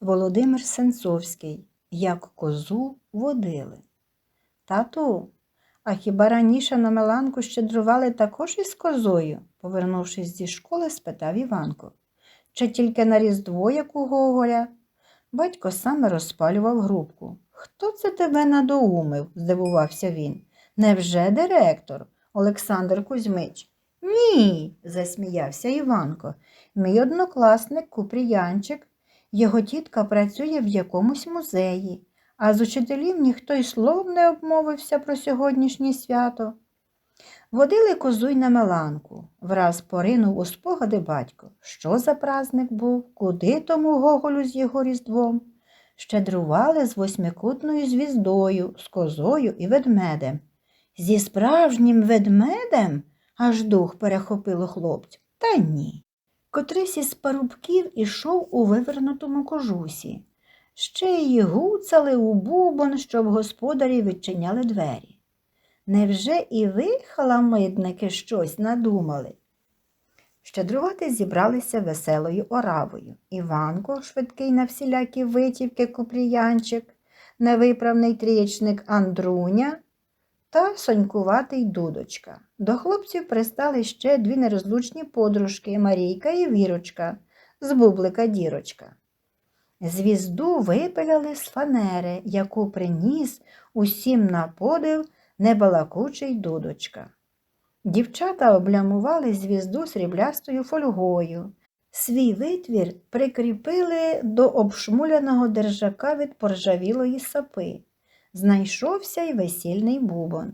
Володимир Сенцовський. Як козу водили. Тату, а хіба раніше на Меланку щедрували також із козою? повернувшись зі школи, спитав Іванко. Чи тільки на Різдво, як у Гоголя? Батько саме розпалював грубку. Хто це тебе надоумив? здивувався він. Невже директор Олександр Кузьмич? Ні, засміявся Іванко. Мій однокласник Купріянчик. Його тітка працює в якомусь музеї, а з учителів ніхто й словом не обмовився про сьогоднішнє свято. Водили козу й на Меланку. Враз поринув у спогади батько. Що за праздник був, куди тому Гоголю з його різдвом? Щедрували з восьмикутною звіздою, з козою і ведмедем. Зі справжнім ведмедем? аж дух перехопило хлопцю. Та ні. Котрийсь із парубків ішов у вивернутому кожусі. Ще й гуцали у бубон, щоб господарі відчиняли двері. Невже і ви, халамидники, щось надумали? Щедрувати зібралися веселою оравою. Іванко, швидкий на всілякі витівки купріянчик, невиправний трієчник Андруня та сонькуватий дудочка. До хлопців пристали ще дві нерозлучні подружки Марійка і Вірочка з бублика дірочка. Звізду випиляли з фанери, яку приніс усім на подив небалакучий дудочка. Дівчата облямували звізду сріблястою фольгою. Свій витвір прикріпили до обшмуляного держака від поржавілої сапи. Знайшовся й весільний бубон.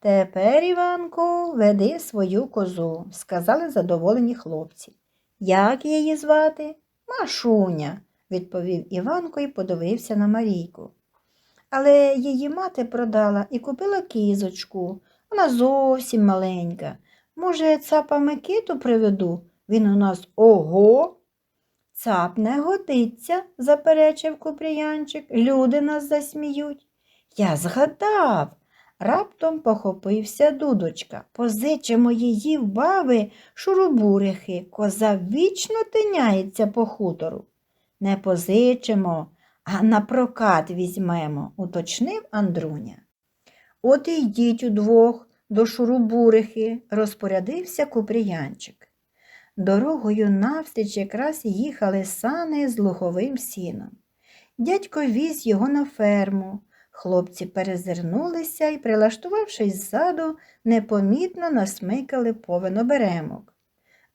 Тепер, Іванку, веди свою козу, сказали задоволені хлопці. Як її звати? Машуня, відповів Іванко і подивився на Марійку. Але її мати продала і купила кізочку. Вона зовсім маленька. Може, цапа Микиту приведу? Він у нас ого. Цап не годиться, заперечив Купріянчик. Люди нас засміють. Я згадав. Раптом похопився дудочка. Позичимо її в баби шурубурихи. Коза вічно тиняється по хутору. Не позичимо, а на прокат візьмемо, уточнив Андруня. От і йдіть удвох до шурубурихи, розпорядився Купріянчик. Дорогою навстріч якраз їхали сани з луховим сіном. Дядько віз його на ферму. Хлопці перезирнулися і, прилаштувавшись ззаду, непомітно насмикали повен оберемок.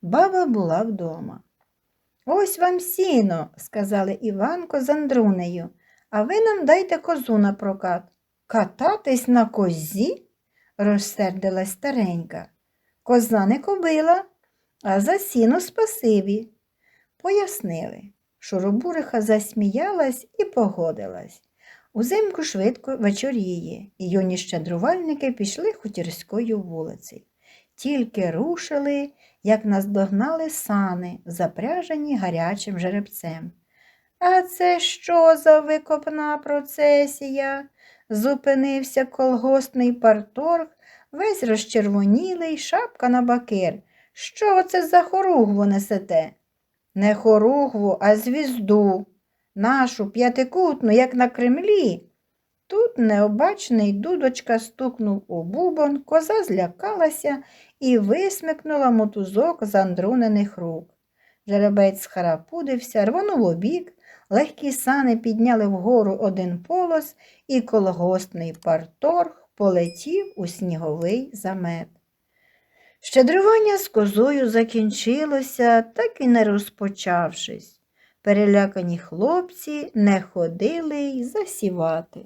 Баба була вдома. Ось вам сіно, сказали Іванко з Андрунею, а ви нам дайте козу на прокат. Кататись на козі? розсердилась старенька. Коза не кобила, а за сіно спасибі. Пояснили. Шуробуриха засміялась і погодилась. Узимку швидко вечоріє, і юні щедрувальники пішли хутірською вулицею. Тільки рушили, як наздогнали сани, запряжені гарячим жеребцем. А це що за викопна процесія? Зупинився колгоспний парторг, весь розчервонілий, шапка на бакир. Що це за хоругву несете? Не хоругву, а звізду нашу п'ятикутну, як на Кремлі. Тут необачний дудочка стукнув у бубон, коза злякалася і висмикнула мотузок з андрунених рук. Жеребець схарапудився, рвонув обік, легкі сани підняли вгору один полос, і колгоспний парторг полетів у сніговий замет. Щедрування з козою закінчилося, так і не розпочавшись. Перелякані хлопці не ходили й засівати.